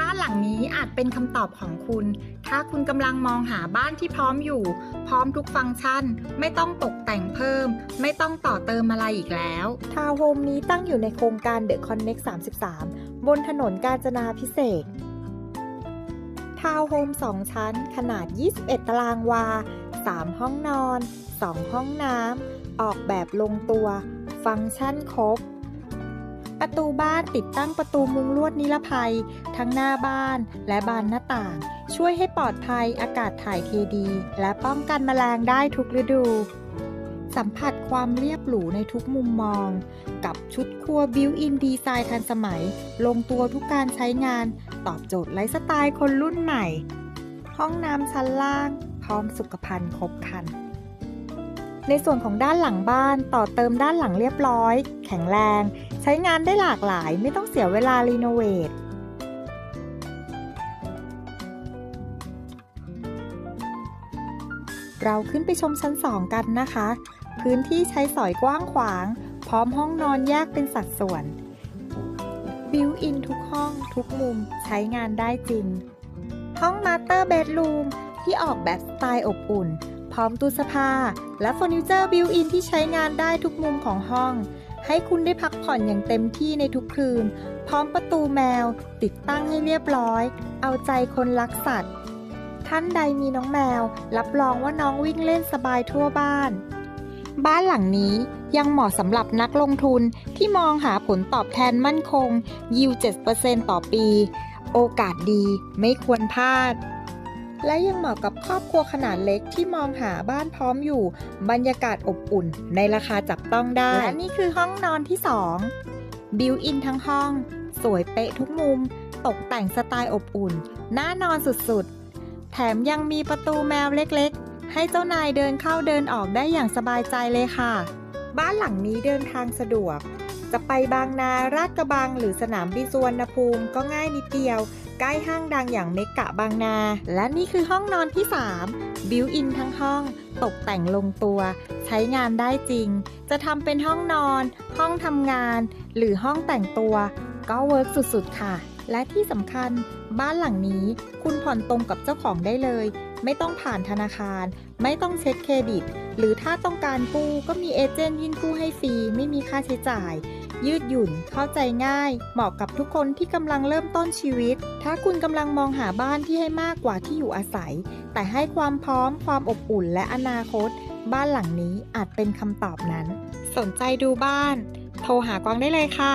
บ้านหลังนี้อาจเป็นคำตอบของคุณ ถ้าคุณกำลังมองหาบ้านที่พร้อมอยู่ พร้อมทุกฟังก์ชัน ไม่ต้องตกแต่งเพิ่ม ไม่ต้องต่อเติมอะไรอีกแล้วทาวน์โฮมนี้ตั้งอยู่ในโครงการเดอะคอนเน็ก33 บนถนนกาญจนาพิเศษทาวน์โฮม 2 ชั้น ขนาด 21 ตารางวา 3 ห้องนอน 2 ห้องน้ำ ออกแบบลงตัว ฟังก์ชันครบ ประตูบ้านติดตั้งประตูมุงลวดนิรภัย ทั้งหน้าบ้านและบานหน้าต่าง ช่วยให้ปลอดภัยอากาศถ่ายเทดี และป้องกันแมลงได้ทุกฤดู สัมผัสความเรียบหรูในทุกมุมมอง กับชุดครัวบิวอินดีไซน์ทันสมัย ลงตัวทุกการใช้งาน ตอบโจทย์ไลฟ์สไตล์คนรุ่นใหม่ ห้องน้ำชั้นล่าง พร้อมสุขภัณฑ์ครบครันในส่วนของด้านหลังบ้านต่อเติมด้านหลังเรียบร้อย แข็งแรง ช้งานได้หลากหลายไม่ต้องเสียเวลารีโนเวทเราขึ้นไปชมชั้น 2 กันนะคะ พื้นที่ใช้สอยกว้างขวาง พร้อมห้องนอนแยกเป็นสัดส่วน บิวอินทุกห้องทุกมุมใช้งานได้จริง ห้องมาสเตอร์เบดรูมที่ออกแบบสไตล์อบอุ่น พร้อมตู้เสื้อผ้าและเฟอร์นิเจอร์บิวอินที่ใช้งานได้ทุกมุมของห้อง ให้คุณได้พักผ่อนอย่างเต็มที่ในทุกคืน พร้อมประตูแมว ติดตั้งให้เรียบร้อย เอาใจคนรักสัตว์ ท่านใดมีน้องแมว รับรองว่าน้องวิ่งเล่นสบายทั่วบ้าน บ้านหลังนี้ยังเหมาะสำหรับนักลงทุนที่มองหาผลตอบแทนมั่นคง ยิว7%ต่อปี โอกาสดีไม่ควรพลาด และยังเหมาะกับครอบครัวขนาดเล็กที่มองหาบ้านพร้อมอยู่ บรรยากาศอบอุ่นในราคาจับต้องได้ และนี่คือห้องนอนที่ 2 บิวอินทั้งห้อง สวยเป๊ะทุกมุม ตกแต่งสไตล์อบอุ่น น่านอนสุดๆ แถมยังมีประตูแมวเล็กๆ ให้เจ้านายเดินเข้าเดินออกได้อย่างสบายใจเลยค่ะ บ้านหลังนี้เดินทางสะดวก จะไปบางนาราดกระบังหรือสนามบินสุวรรณภูมิก็ง่ายนิดเดียว ใกล้ห้างดังอย่างเมกะบางนา และนี่คือห้องนอนที่ 3 บิวอินทั้งห้อง ตกแต่งลงตัว ใช้งานได้จริง จะทำเป็นห้องนอน ห้องทำงาน หรือห้องแต่งตัว ก็เวิร์กสุดๆ ค่ะ และที่สำคัญ บ้านหลังนี้ คุณผ่อนตรงกับเจ้าของได้เลยไม่ต้องผ่านธนาคาร ไม่ต้องเช็คเครดิต หรือถ้าต้องการกู้ก็มีเอเจนต์ยื่นกู้ให้ฟรี ไม่มีค่าใช้จ่าย ยืดหยุ่น เข้าใจง่าย เหมาะกับทุกคนที่กำลังเริ่มต้นชีวิต ถ้าคุณกำลังมองหาบ้านที่ให้มากกว่าที่อยู่อาศัย แต่ให้ความพร้อม ความอบอุ่นและอนาคต บ้านหลังนี้อาจเป็นคำตอบนั้น สนใจดูบ้าน โทรหากวางได้เลยค่ะ